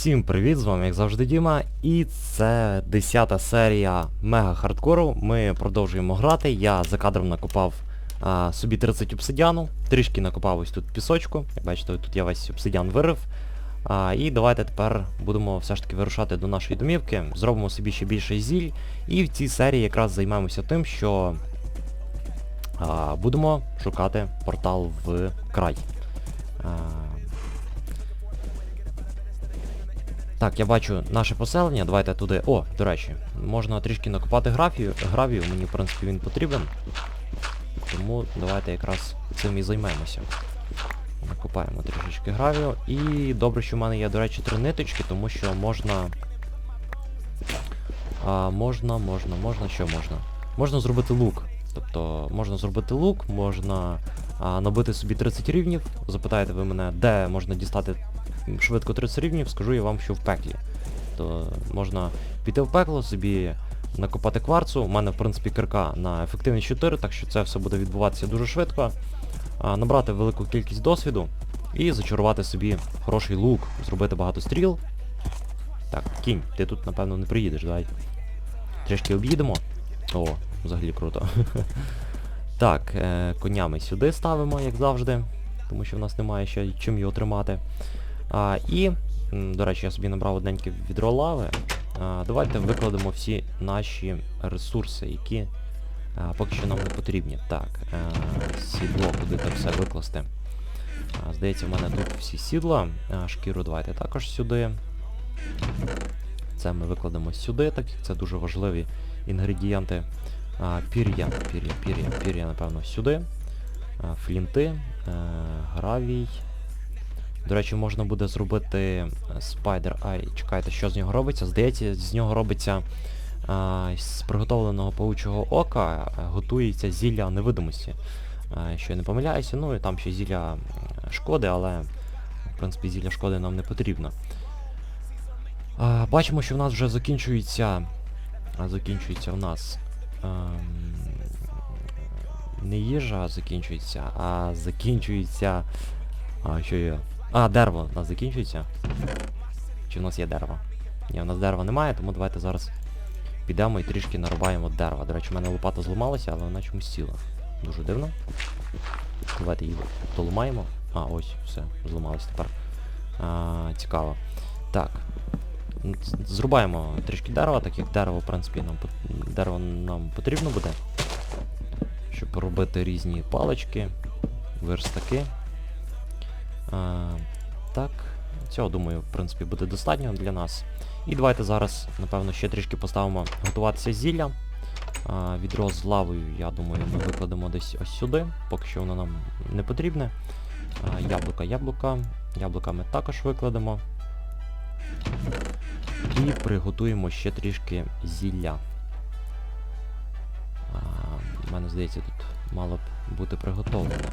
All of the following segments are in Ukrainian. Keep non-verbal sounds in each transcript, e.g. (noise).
Всім привіт, з вами як завжди Діма, і це 10 серія мега хардкору. Ми продовжуємо грати. Я за кадром накопав а, собі 30 обсидіану, трішки накопав ось тут пісочку. Як бачите, тут я весь обсидіан вирив. А, і давайте тепер будемо все ж таки вирушати до нашої домівки, зробимо собі ще більше зіль. І в цій серії якраз займемося тим, що а, будемо шукати портал в край. А, Так, я бачу наше поселення, давайте туди. О, до речі, можна трішки накопати графію. Гравію, мені в принципі він потрібен. Тому давайте якраз цим і займемося. Накопаємо трішечки гравію. І добре, що в мене є, до речі, три ниточки, тому що можна. А, можна, можна, можна, що можна? Можна зробити лук. Тобто можна зробити лук, можна а, набити собі 30 рівнів. Запитаєте ви мене, де можна дістати швидко 30 рівнів, скажу я вам, що в пеклі. То можна піти в пекло, собі накопати кварцу. У мене, в принципі, кирка на ефективність 4, так що це все буде відбуватися дуже швидко. Набрати велику кількість досвіду і зачарувати собі хороший лук, зробити багато стріл. Так, кінь, ти тут, напевно, не приїдеш, давай. Трішки об'їдемо. О, взагалі круто. (laughs) Так, е, коня ми сюди ставимо, як завжди, тому що в нас немає ще чим його тримати. А, і, до речі, я собі набрав одненьке відро лави. А, давайте викладемо всі наші ресурси, які а, поки що нам не потрібні. Так, е, сідло, куди це все викласти. А, здається, в мене тут всі сідла. А, шкіру давайте також сюди. Це ми викладемо сюди, так як це дуже важливі інгредієнти. А, пір'я, пір'я, пір'я, пір'я, напевно, сюди. А, флінти, е, гравій. До речі, можна буде зробити спайдер. Ай, чекайте, що з нього робиться? Здається, з нього робиться а, з приготовленого паучого ока готується зілля невидимості. А, якщо я не помиляюся, ну і там ще зілля шкоди, але в принципі зілля шкоди нам не потрібно. А, бачимо, що в нас вже закінчується. А, закінчується в нас. ем, не їжа закінчується, а закінчується. А, що є? А, дерево у нас закінчується. Чи в нас є дерево? Ні, у нас дерева немає, тому давайте зараз підемо і трішки нарубаємо дерева. До речі, у мене лопата зламалася, але вона чомусь сіла. Дуже дивно. Давайте її доламаємо. А, ось, все, зламалось тепер. А, цікаво. Так. Зрубаємо трішки дерева, так як дерево, в принципі, нам, дерево нам потрібно буде. Щоб робити різні палички, верстаки. А, так, цього, думаю, в принципі, буде достатньо для нас. І давайте зараз, напевно, ще трішки поставимо готуватися зілля. А, відро з лавою, я думаю, ми викладемо десь ось сюди, поки що воно нам не потрібне. А, яблука, яблука. Яблука ми також викладемо. І приготуємо ще трішки зілля. В мене здається, тут мало б бути приготовлено.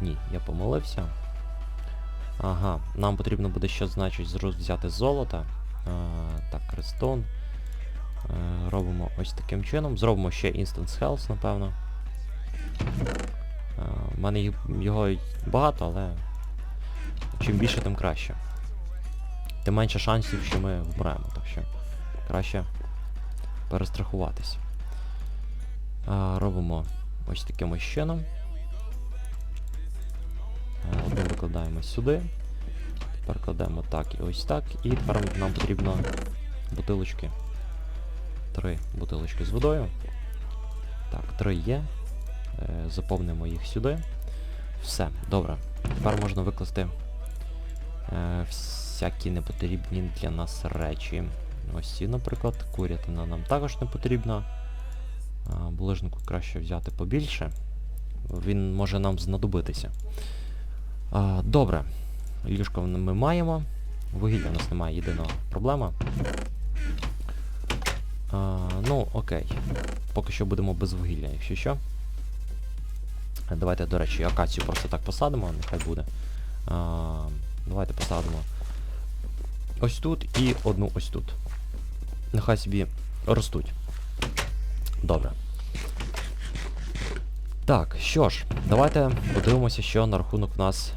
Ні? Я помилився. Ага, нам потрібно буде ще, значить, взяти золото. А, так, крестон. Е, робимо ось таким чином. Зробимо ще Instance Health, напевно. Е, У мене його багато, але чим більше, тим краще. Тим менше шансів, що ми вмремо, так що краще перестрахуватись. Робимо ось таким ось чином. Е, викладаємо сюди. Тепер кладемо так і ось так. І тепер нам потрібно бутилочки. Три бутилочки з водою. Так, три є. Е, Заповнимо їх сюди. Все, добре. Тепер можна викласти е, всякі непотрібні для нас речі. Ось ці, наприклад, курятина нам також не потрібна. А, Булижнику краще взяти побільше. Він може нам знадобитися. А, добре. Ліжко ми маємо. Вугілля у нас немає єдиного проблема. А, ну, окей. Поки що будемо без вугілля, якщо що. Давайте, до речі, акацію просто так посадимо, нехай буде. А, давайте посадимо ось тут і одну ось тут. Нехай собі ростуть. Добре. Так, що ж, давайте подивимося, що на рахунок у нас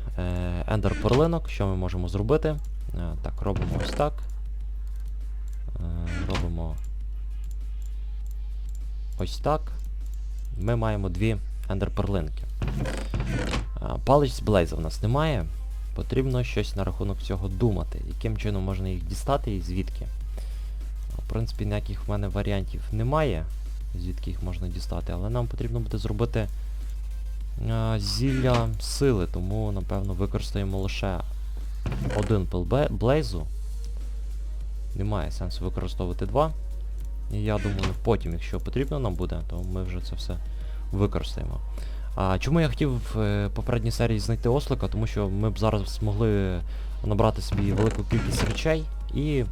ендер перлинок, що ми можемо зробити. Е, так, робимо ось так. Е, робимо ось так. Ми маємо дві ендерперлинки. Палич з Блейза в нас немає. Потрібно щось на рахунок цього думати. Яким чином можна їх дістати і звідки. В принципі, ніяких в мене варіантів немає, звідки їх можна дістати, але нам потрібно буде зробити е, зілля сили, тому напевно використаємо лише один пил блейзу. Немає сенсу використовувати два. І я думаю, потім, якщо потрібно нам буде, то ми вже це все використаємо. А чому я хотів в е, попередній серії знайти ослика? Тому що ми б зараз змогли набрати собі велику кількість речей і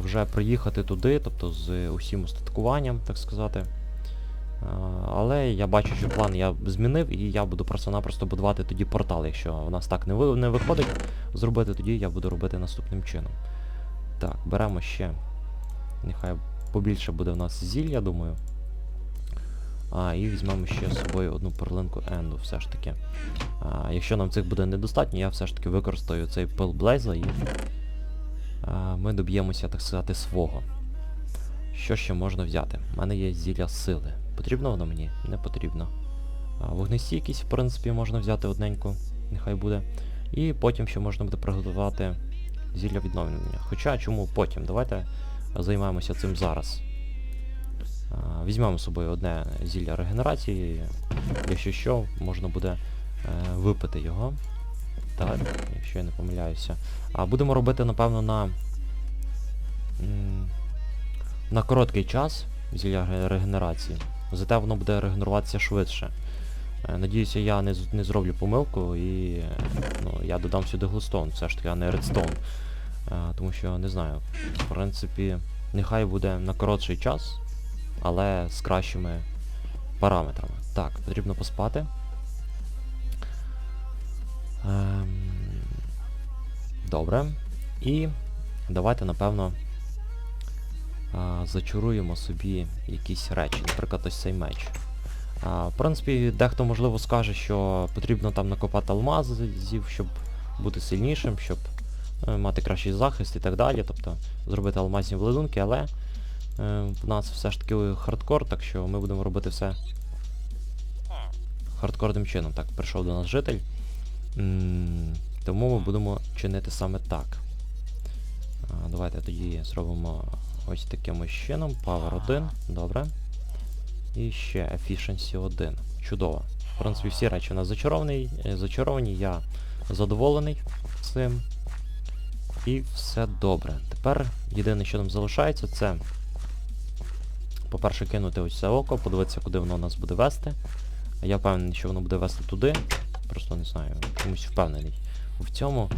вже приїхати туди, тобто з усім устаткуванням, так сказати. Але я бачу, що план я змінив, і я буду просто-напросто будувати тоді портал. Якщо у нас так не, ви, не виходить зробити, тоді я буду робити наступним чином. Так, беремо ще. Нехай побільше буде в нас зілля, думаю. А, і візьмемо ще з собою одну перлинку енду, все ж таки. А, якщо нам цих буде недостатньо, я все ж таки використаю цей пил Блейза і ми доб'ємося, так сказати, свого. Що ще можна взяти? У мене є зілля сили. Потрібно воно мені? Не потрібно. Вогнестійкість, в принципі, можна взяти одненьку, нехай буде. І потім ще можна буде приготувати зілля відновлення. Хоча чому потім? Давайте займаємося цим зараз. Візьмемо з собою одне зілля регенерації, якщо що, можна буде е, випити його. Так, якщо я не помиляюся. А будемо робити, напевно, на. На короткий час зілля регенерації. Зате воно буде регенеруватися швидше. Е, Надіюся, я не, не зроблю помилку і ну, я додам сюди глустон, все ж таки, а не редстоун. Е, Тому що не знаю. В принципі, нехай буде на коротший час, але з кращими параметрами. Так, потрібно поспати. Ем, добре. І давайте, напевно, зачаруємо собі якісь речі, наприклад, ось цей меч. В принципі, дехто можливо скаже, що потрібно там накопати алмазів, щоб бути сильнішим, щоб е, мати кращий захист і так далі. Тобто зробити алмазні владунки, але е, в нас все ж таки хардкор, так що ми будемо робити все хардкорним чином. Так, прийшов до нас житель. Тому ми будемо чинити саме так. Давайте тоді зробимо ось таким чином. Power 1, добре. І ще Efficiency 1. Чудово. В принципі, всі речі у нас зачаровані, е, зачаровані, я задоволений цим. І все добре. Тепер єдине, що нам залишається, це, по-перше, кинути ось це око, подивитися, куди воно нас буде вести. Я впевнений, що воно буде вести туди. Просто не знаю, чомусь впевнений в цьому.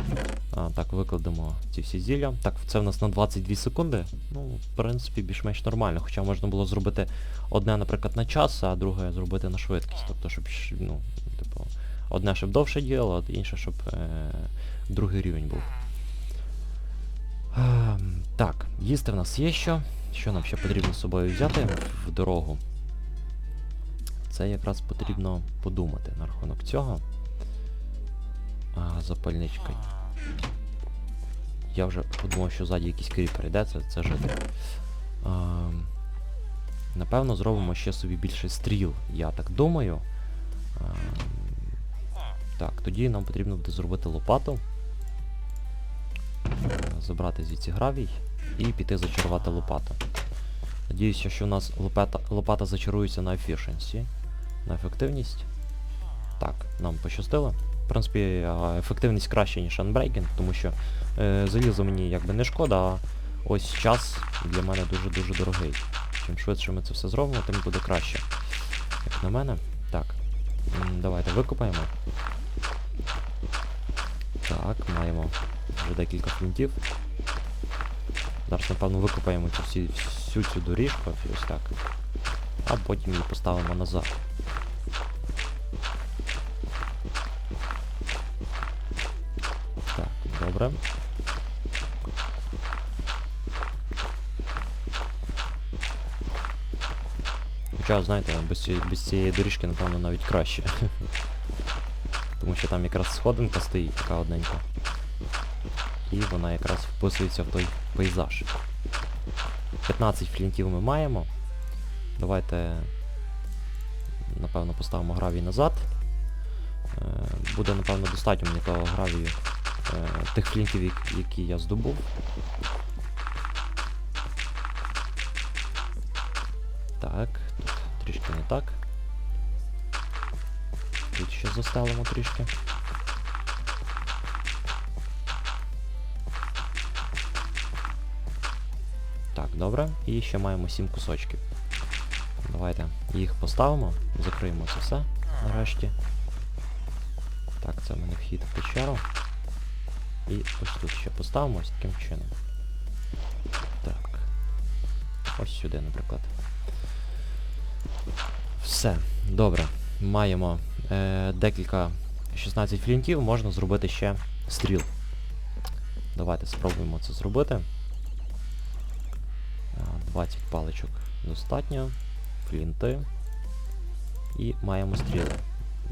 А, так, викладемо ці всі зілля. Так, це в нас на 22 секунди. Ну, в принципі, більш-менш нормально. Хоча можна було зробити одне, наприклад, на час, а друге зробити на швидкість. Тобто, щоб, ну, типу, одне, щоб довше діяло, а інше, щоб е- другий рівень був. Ем, так, їсти в нас є що. Що нам ще потрібно з собою взяти в дорогу? Це якраз потрібно подумати на рахунок цього. А, запальничка. Я вже подумав, що ззаді якийсь кріпер йде, це, це жити. А, напевно, зробимо ще собі більше стріл, я так думаю. А, так, тоді нам потрібно буде зробити лопату. Забрати звідси гравій і піти зачарувати лопату. Надіюся, що у нас лопата, лопата зачарується на efficiency, на ефективність. Так, нам пощастило. В принципі, ефективність краще, ніж Unbreaking, тому що е, залізо мені якби не шкода, а ось час для мене дуже-дуже дорогий. Чим швидше ми це все зробимо, тим буде краще. Як на мене. Так. Давайте викопаємо. Так, маємо вже декілька флінтів. Зараз, напевно, викопаємо цю всю цю доріжку, ось так. А потім її поставимо назад. Так, добре. Хоча, знаєте, без, ці- без цієї доріжки, напевно, навіть краще. (laughs) Тому що там якраз сходинка стоїть, така одненька. і вона якраз вписується в той пейзаж. 15 флінтів ми маємо. Давайте, напевно, поставимо гравій назад. Е, Буде, напевно, достатньо мені того гравію тих флінтів, які я здобув. Так, тут трішки не так. Тут ще застелимо трішки. Так, добре. І ще маємо 7 кусочків. Давайте їх поставимо, закриємо це все нарешті. Так, це в мене вхід в печеру. І ось тут ще поставимо ось таким чином. Так. Ось сюди, наприклад. Все, добре. Маємо е, декілька 16 флінтів, можна зробити ще стріл. Давайте спробуємо це зробити. 20 паличок достатньо. Флінти. І маємо стріли.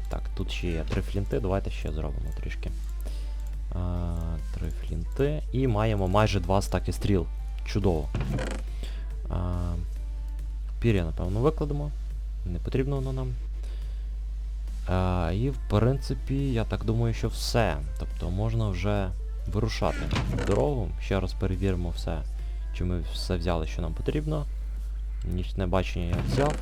Так, тут ще є 3 флінти, давайте ще зробимо трішки. А, 3 флінти. І маємо майже 2 стаки стріл. Чудово. А, пір'я, напевно, викладемо. Не потрібно воно нам. А, і в принципі, я так думаю, що все. Тобто можна вже вирушати дорогу. Ще раз перевіримо все, чи ми все взяли, що нам потрібно. Нічне бачення я взяв.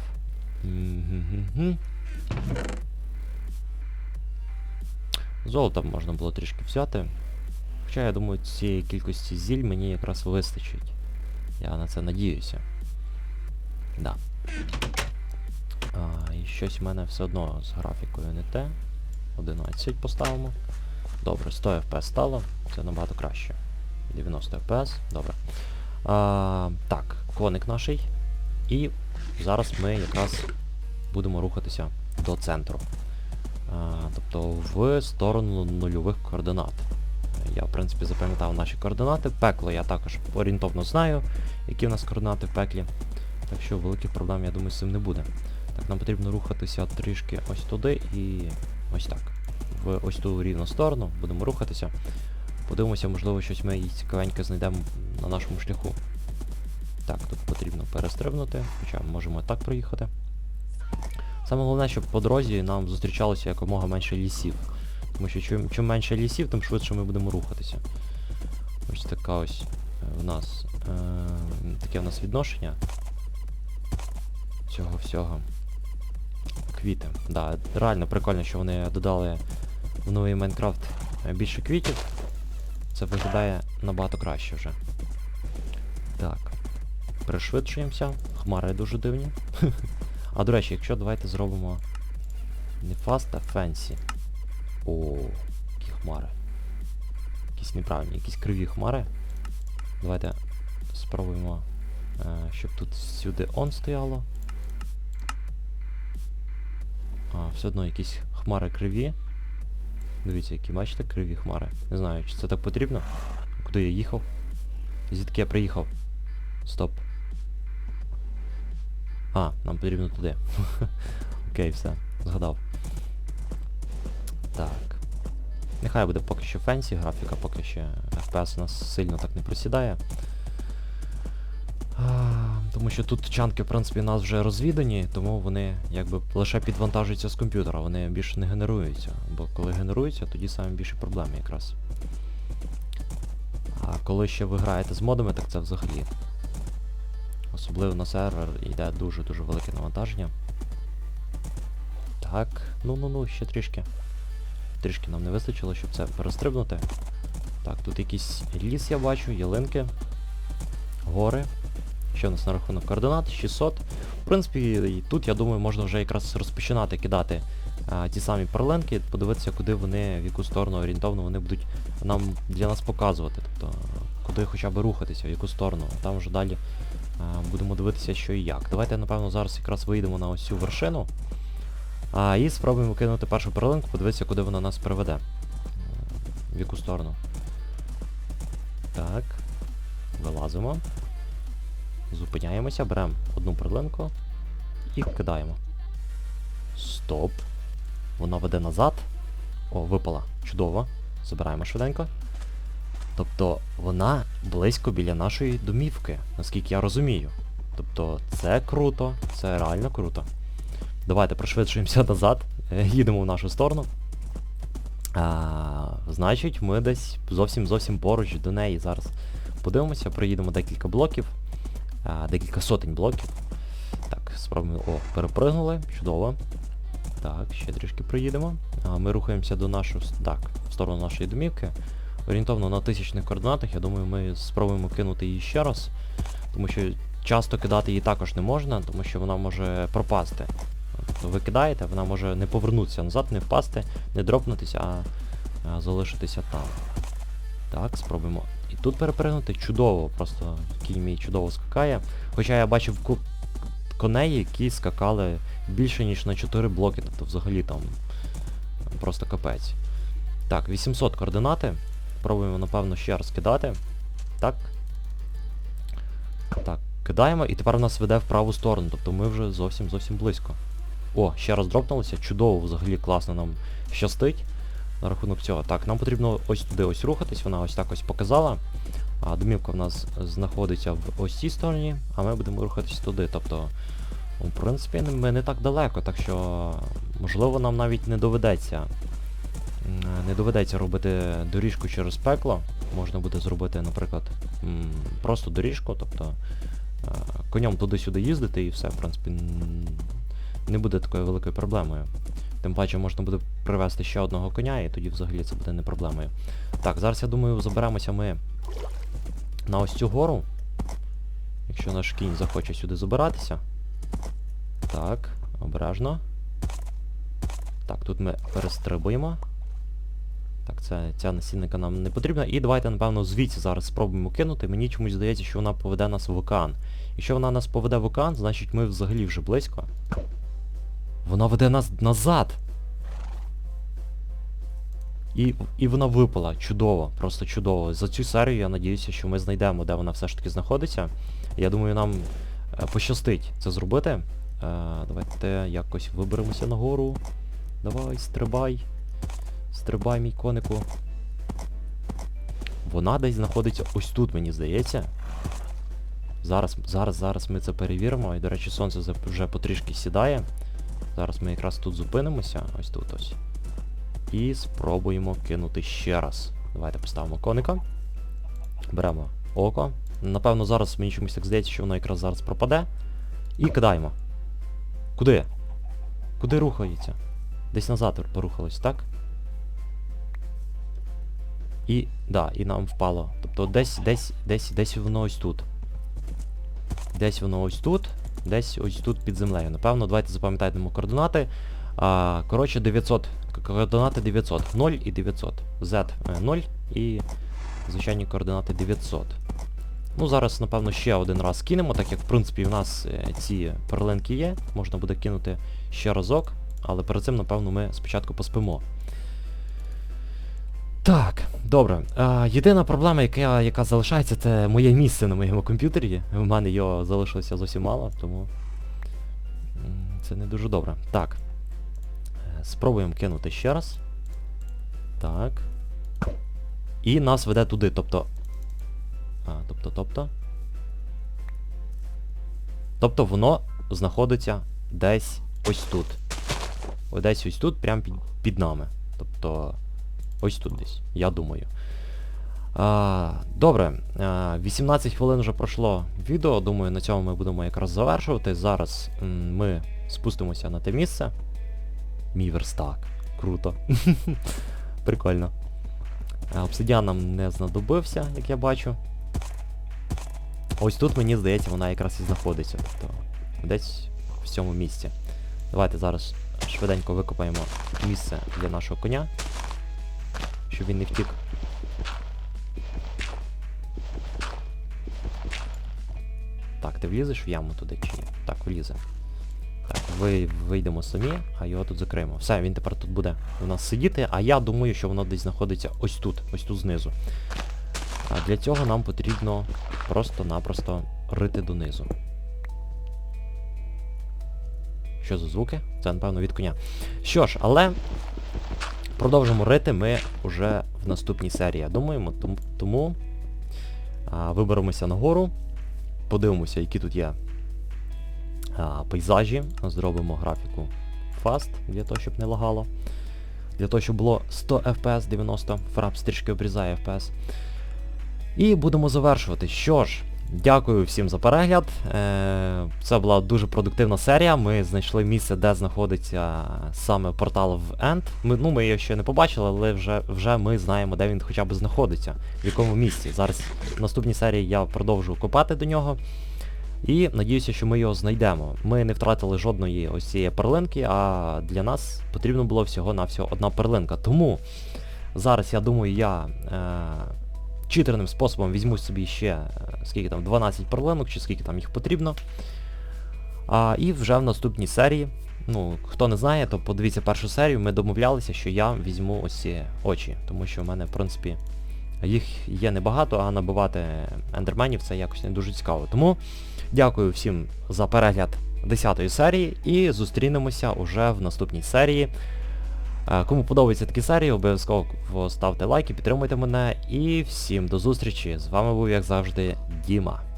Золота можна було трішки взяти. Хоча я думаю, цієї кількості зіль мені якраз вистачить. Я на це надіюся. Да. А, і щось в мене все одно з графікою не те. 11 поставимо. Добре, 100 FPS стало, це набагато краще. 90 FPS, добре. А, так, коник наший. І зараз ми якраз будемо рухатися до центру. А, тобто в сторону нульових координат. Я, в принципі, запам'ятав наші координати. Пекло я також орієнтовно знаю, які в нас координати в пеклі. Так що великих проблем, я думаю, з цим не буде. Так, нам потрібно рухатися трішки ось туди і ось так. В ось ту рівну сторону будемо рухатися. Подивимося, можливо, щось ми і цікавеньке знайдемо на нашому шляху. Так, тут потрібно перестрибнути, хоча можемо так проїхати. Саме головне, щоб по дорозі нам зустрічалося якомога менше лісів. Тому що чим, чим менше лісів, тим швидше ми будемо рухатися. Ось така ось е, в нас е, таке в нас відношення цього всього. Квіти. Да, реально прикольно, що вони додали в новий Майнкрафт е, більше квітів. Це виглядає набагато краще вже. Так. Пришвидшуємося. Хмари дуже дивні. (laughs) а до речі, якщо давайте зробимо не fast, а fancy. О, які хмари. Якісь неправильні, якісь криві хмари. Давайте спробуємо, е, щоб тут сюди on стояло. А, все одно якісь хмари криві. Дивіться, які бачите, криві хмари. Не знаю, чи це так потрібно. Куди я їхав? Звідки я приїхав? Стоп. А, нам потрібно туди. (laughs) Окей, все, згадав. Так. Нехай буде поки що фенсі графіка, поки ще FPS у нас сильно так не просідає. Тому що тут чанки, в принципі, у нас вже розвідані, тому вони якби лише підвантажуються з комп'ютера, вони більше не генеруються. Бо коли генеруються, тоді саме більші проблеми якраз. А коли ще ви граєте з модами, так це взагалі. Особливо на сервер йде дуже-дуже велике навантаження. Так, ну-ну-ну, ще трішки. Трішки нам не вистачило, щоб це перестрибнути. Так, тут якийсь ліс я бачу, ялинки, гори. Що у нас на рахунок координат? 600. В принципі, тут, я думаю, можна вже якраз розпочинати кидати а, ті самі перлинки, подивитися, куди вони, в яку сторону орієнтовно вони будуть нам для нас показувати. Тобто, куди хоча б рухатися, в яку сторону. Там вже далі а, будемо дивитися, що і як. Давайте, напевно, зараз якраз вийдемо на ось цю вершину. А, і спробуємо кинути першу перлинку, подивитися, куди вона нас приведе. Е, В яку сторону. Так. Вилазимо. Зупиняємося, беремо одну перлинку і кидаємо. Стоп. Вона веде назад. О, випала. Чудово. Забираємо швиденько. Тобто вона близько біля нашої домівки, наскільки я розумію. Тобто це круто, це реально круто. Давайте пришвидшуємося (laughs) назад, їдемо в нашу сторону. А, значить, ми десь зовсім зовсім поруч до неї зараз подивимося, проїдемо декілька блоків, а, декілька сотень блоків. Так, спробуємо. О, перепригнули, чудово. Так, ще трішки проїдемо. А, ми рухаємося до нашої. Так, в сторону нашої домівки. Орієнтовно на тисячних координатах, я думаю, ми спробуємо кинути її ще раз. Тому що часто кидати її також не можна, тому що вона може пропасти. Тобто ви кидаєте, вона може не повернутися назад, не впасти, не дропнутися, а, а залишитися там. Так, спробуємо. І тут перепригнути чудово, просто кінь мій чудово скакає. Хоча я бачив ку- коней, які скакали більше, ніж на 4 блоки, тобто взагалі там просто капець. Так, 800 координати. Пробуємо, напевно, ще раз кидати. Так. Так, кидаємо, і тепер у нас веде в праву сторону, тобто ми вже зовсім зовсім близько. О, ще раз дропнулося, чудово, взагалі класно нам щастить на рахунок цього. Так, нам потрібно ось туди ось рухатись, вона ось так ось показала. А домівка в нас знаходиться в ось цій стороні, а ми будемо рухатись туди. Тобто, в принципі, ми не так далеко, так що можливо нам навіть не доведеться. Не доведеться робити доріжку через пекло. Можна буде зробити, наприклад, просто доріжку, тобто е, конем туди-сюди їздити і все, в принципі, не буде такою великою проблемою. Тим паче можна буде привезти ще одного коня, і тоді взагалі це буде не проблемою. Так, зараз я думаю, заберемося ми на ось цю гору. Якщо наш кінь захоче сюди забиратися. Так, обережно. Так, тут ми перестрибуємо. Так, це, ця насінника нам не потрібна. І давайте, напевно, звідси зараз спробуємо кинути. Мені чомусь здається, що вона поведе нас в океан. Якщо вона нас поведе в океан, значить ми взагалі вже близько. Вона веде нас назад. І, і вона випала. Чудово, просто чудово. За цю серію я надіюся, що ми знайдемо, де вона все ж таки знаходиться. Я думаю, нам е, пощастить це зробити. Е, давайте якось виберемося нагору. Давай, стрибай. Стрибай, мій конику. Вона десь знаходиться ось тут, мені здається. Зараз, зараз, зараз ми це перевіримо. І, до речі, сонце вже потрішки сідає. Зараз ми якраз тут зупинимося, ось тут ось. І спробуємо кинути ще раз. Давайте поставимо коника. Беремо око. Напевно, зараз мені чомусь так здається, що воно якраз зараз пропаде. І кидаємо. Куди? Куди рухається? Десь назад порухалось, так? І. Да, і нам впало. Тобто десь, десь, десь, десь воно ось тут. Десь воно ось тут, десь ось тут під землею. Напевно, давайте запам'ятаємо координати. А, коротше, 900. Координати 900. 0 і 900. Z е, 0 і звичайні координати 900. Ну, зараз, напевно, ще один раз кинемо, так як в принципі в нас е, ці перлинки є. Можна буде кинути ще разок, але перед цим, напевно, ми спочатку поспимо. Так, добре. А, єдина проблема, яка, яка залишається, це моє місце на моєму комп'ютері. У мене його залишилося зовсім мало, тому це не дуже добре. Так. Е, Спробуємо кинути ще раз. Так. І нас веде туди, тобто. А, тобто, тобто. Тобто воно знаходиться десь ось тут. Ось десь ось тут, прямо під, під нами. Тобто. Ось тут десь, я думаю. А, добре, 18 хвилин вже пройшло відео, думаю, на цьому ми будемо якраз завершувати. Зараз ми спустимося на те місце. Мій верстак. Круто. (laughs) Прикольно. А, Обсидіан нам не знадобився, як я бачу. Ось тут, мені здається, вона якраз і знаходиться. Тобто десь в цьому місці. Давайте зараз швиденько викопаємо місце для нашого коня. Щоб він не втік. Так, ти влізеш в яму туди чи ні? Так, влізе. Так, ви, вийдемо самі, а його тут закриємо. Все, він тепер тут буде у нас сидіти, а я думаю, що воно десь знаходиться ось тут, ось тут знизу. А для цього нам потрібно просто-напросто рити донизу. Що за звуки? Це, напевно, від коня. Що ж, але продовжимо рити ми вже в наступній серії. Я думаю, тому, а, виберемося нагору, подивимося, які тут є а, пейзажі, зробимо графіку fast, для того, щоб не лагало. Для того, щоб було 100 FPS, 90, фрапс трішки обрізає FPS. І будемо завершувати. Що ж, дякую всім за перегляд. Е, Це була дуже продуктивна серія. Ми знайшли місце, де знаходиться саме портал в End. Ми, ну, ми його ще не побачили, але вже, вже ми знаємо, де він хоча б знаходиться, в якому місці. Зараз в наступній серії я продовжу копати до нього. І надіюся, що ми його знайдемо. Ми не втратили жодної ось цієї перлинки, а для нас потрібно було всього-навсього одна перлинка. Тому зараз, я думаю, я е, читерним способом візьму собі ще е, скільки там 12 перлинок, чи скільки там їх потрібно. А, і вже в наступній серії, ну, хто не знає, то подивіться першу серію, ми домовлялися, що я візьму ось ці очі, тому що в мене, в принципі, їх є небагато, а набивати ендерменів це якось не дуже цікаво. Тому дякую всім за перегляд 10 серії і зустрінемося уже в наступній серії. Е, Кому подобаються такі серії, обов'язково ставте лайки, підтримуйте мене і всім до зустрічі. З вами був, як завжди, Діма.